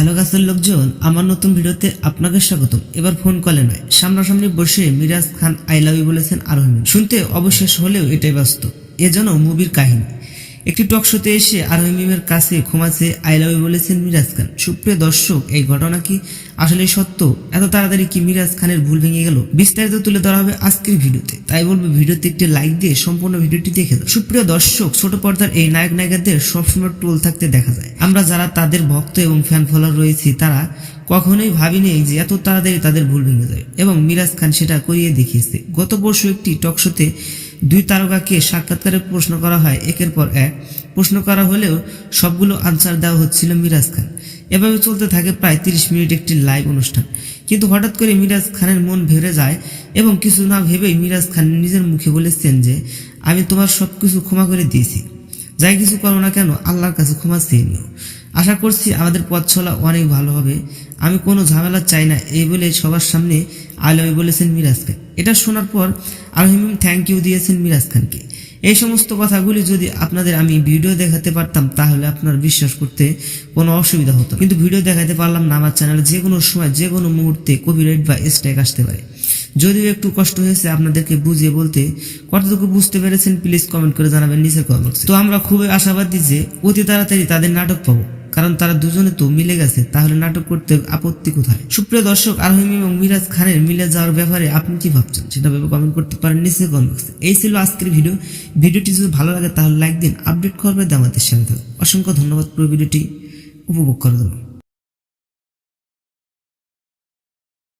Hello গাছের লোকজন, আমার নতুন ভিডিওতে আপনাকে স্বাগত এবার ফোন কলে নয়। সামনাসামনি বসে Miraj Khan I love you বলেছেন আরোহিম শুনতে অবশেষ হলেও এটাই বাস্তব। এ যেন মুভির কাহিনী। একটি টক শোতে এসে আরোহিমের কাছে ক্ষমা আই লাভ ইউ বলেছেন মিরাজ খান। সুপ্রিয় দর্শক, এই ঘটনা কি আসলে সত্য? এত তাড়াতাড়ি কি মিরাজ খানের ভুল ভেঙে গেল? বিস্তারিত তুলে ধরা হবে আজকের ভিডিওতে। তাই বলব, ভিডিওতে একটি লাইক দিয়ে সম্পূর্ণ ভিডিওটি দেখে দাও। সুপ্রিয় দর্শক, ছোট পর্দার এই নায়ক নায়িকাদের সবসময় টোল থাকতে দেখা যায়। আমরা যারা তাদের ভক্ত এবং ফ্যান ফলোয়ার রয়েছি, তারা কখনোই ভাবিনি যে এত তাড়াতাড়ি তাদের ভুল ভেঙে যায়। এবং মিরাজ খান সেটা করিয়ে দেখিয়েছে। গত পরশু একটি টকশোতে দুই তারকাকে সাক্ষাৎকারে প্রশ্ন করা হয়। একের পর এক প্রশ্ন করা হলেও সবগুলো আনসার দেওয়া হচ্ছিল মিরাজ খান। এভাবে চলতে থাকে প্রায় তিরিশ মিনিট একটি লাইভ অনুষ্ঠান। কিন্তু হঠাৎ করে মিরাজ খানের মন ভেড়ে যায় এবং কিছু না ভেবেই মিরাজ খান নিজের মুখে বলেছেন যে, আমি তোমার সব কিছু ক্ষমা করে দিয়েছি। যাই কিছু করো না কেন, আল্লাহর কাছে ক্ষমা চেয়ে নিও। আশা করছি আমাদের পথ চলা অনেক ভালো হবে। আমি কোনো ঝামেলা চাই না, এই বলে সবার সামনে আলমী বলেছেন মিরাজ খান এটা শোনার পর আলহিম থ্যাংক ইউ দিয়েছেন মিরাজ খানকে। এই সমস্ত কথাগুলি যদি আপনাদের আমি ভিডিও দেখাতে পারতাম, তাহলে আপনার বিশ্বাস করতে কোনো অসুবিধা হতো কিন্তু ভিডিও দেখাতে পারলাম না, আমার চ্যানেলে যে কোনো সময়, যে কোনো মুহূর্তে কপিরাইট বা স্ট্রাইক আসতে পারে। যদিও একটু কষ্ট হয়েছে আপনাদেরকে বুঝিয়ে বলতে, কতটুকু বুঝতে পেরেছেন প্লিজ কমেন্ট করে জানাবেন নিচের কমেন্ট তো আমরা খুবই আশাবাদী যে অতি তাড়াতাড়ি তাদের নাটক পাবো। কারণ তারা দুজনে তো মিলে গেছে, তাহলে নাটক করতে আপত্তি কোথায়? সুপ্রিয় দর্শক আরহিম এবং মিরাজ খানের মিলে যাওয়ার ব্যাপারে আপনি কি ভাবছেন? সেটা ভেবে কমেন্ট করতে পারেন নিচে কমেন্ট বক্সে এই ছিল আজকের ভিডিও ভিডিওটি যদি ভালো লাগে, তাহলে লাইক দিন আপডেট করবে আমাদের সাথে থাকুন। অসংখ্য ধন্যবাদ পুরো ভিডিওটি উপভোগ করার জন্য।